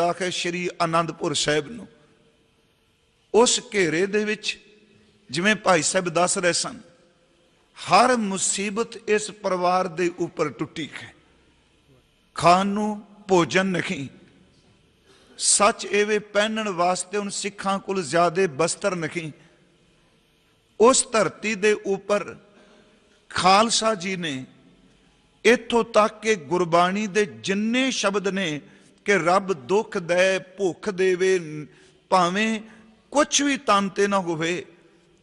ਆਖੇ ਸ਼੍ਰੀ ਆਨੰਦਪੁਰ ਸਾਹਿਬ ਨੂੰ। ਉਸ ਘੇਰੇ ਦੇ ਵਿੱਚ ਜਿਵੇਂ ਭਾਈ ਸਾਹਿਬ ਦੱਸ ਰਹੇ ਸਨ, ਹਰ ਮੁਸੀਬਤ ਇਸ ਪਰਿਵਾਰ ਦੇ ਉੱਪਰ ਟੁੱਟੀ ਹੈ। ਖਾਣ ਨੂੰ ਭੋਜਨ ਨਹੀਂ। ਸੱਚ ਐਵੇਂ ਪਹਿਨਣ ਵਾਸਤੇ ਹੁਣ ਸਿੱਖਾਂ ਕੋਲ ਜ਼ਿਆਦੇ ਬਸਤਰ ਨਹੀਂ। ਉਸ ਧਰਤੀ ਦੇ ਉੱਪਰ ਖਾਲਸਾ ਜੀ ਨੇ ਇੱਥੋਂ ਤੱਕ ਕਿ ਗੁਰਬਾਣੀ ਦੇ ਜਿੰਨੇ ਸ਼ਬਦ ਨੇ ਕਿ ਰੱਬ ਦੁੱਖ ਦੇ, ਭੁੱਖ ਦੇਵੇ, ਭਾਵੇਂ ਕੁਝ ਵੀ ਤਨ ਨਾ ਹੋਵੇ,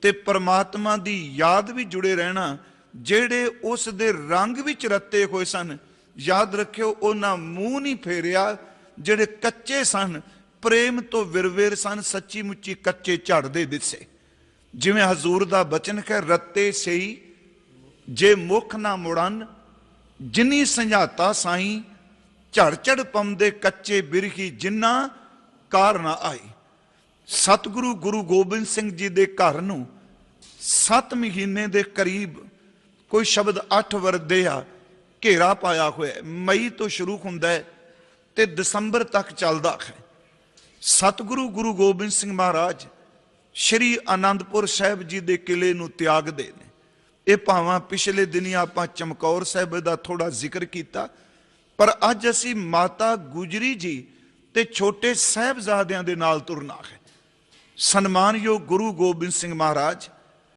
ਤੇ ਪਰਮਾਤਮਾ ਦੀ ਯਾਦ ਵੀ ਜੁੜੇ ਰਹਿਣਾ, ਜਿਹੜੇ ਉਸ ਦੇ ਰੰਗ ਵਿੱਚ ਰੱਤੇ ਹੋਏ ਸਨ, ਯਾਦ ਰੱਖਿਓ ਉਹਨਾਂ ਮੂੰਹ ਨਹੀਂ ਫੇਰਿਆ, ਜਿਹੜੇ ਕੱਚੇ ਸਨ, ਪ੍ਰੇਮ ਤੋਂ ਵਿਰਵਿਰ ਸਨ ਸੱਚੀ ਮੁੱਚੀ ਕੱਚੇ ਝੜਦੇ ਦਿਸੇ। ਜਿਵੇਂ ਹਜ਼ੂਰ ਦਾ ਬਚਨ ਹੈ, ਰੱਤੇ ਸਈ ਜੇ ਮੁਖ ਨਾ ਮੁੜਨ, ਜਿਨੀ ਸੰਝਾਤਾ ਸਾਈ ਝੜ ਝੜ ਪੰਦੇ ਕੱਚੇ ਬਿਰਹੀ ਜਿੰਨਾ ਕਾਰ ਨਾ ਆਈ ਸਤਿਗੁਰੂ ਗੁਰੂ ਗੋਬਿੰਦ ਸਿੰਘ ਜੀ ਦੇ ਘਰ ਨੂੰ 7 ਮਹੀਨੇ ਦੇ ਕਰੀਬ ਕੋਈ ਸ਼ਬਦ 8 ਵਰਦੇ ਆ ਘੇਰਾ ਪਾਇਆ ਹੋਇਆ ਮਈ ਤੋਂ ਸ਼ੁਰੂ ਹੁੰਦਾ ਹੈ ਤੇ ਦਸੰਬਰ ਤੱਕ ਚੱਲਦਾ ਹੈ। ਸਤਿਗੁਰੂ ਗੁਰੂ ਗੋਬਿੰਦ ਸਿੰਘ ਮਹਾਰਾਜ ਸ਼੍ਰੀ ਆਨੰਦਪੁਰ ਸਾਹਿਬ ਜੀ ਦੇ ਕਿਲੇ ਨੂੰ ਤਿਆਗਦੇ ਨੇ। ਇਹ ਭਾਵਾਂ ਪਿਛਲੇ ਦਿਨੀ ਆਪਾਂ ਚਮਕੌਰ ਸਾਹਿਬ ਦਾ ਥੋੜਾ ਜ਼ਿਕਰ ਕੀਤਾ। ਪਰ ਅੱਜ ਅਸੀਂ ਮਾਤਾ ਗੁਜਰੀ ਜੀ ਤੇ ਛੋਟੇ ਸਾਹਿਬਜ਼ਾਦਿਆਂ ਦੇ ਨਾਲ ਤੁਰਨਾ ਹੈ। ਸਨਮਾਨਯੋਗ ਗੁਰੂ ਗੋਬਿੰਦ ਸਿੰਘ ਮਹਾਰਾਜ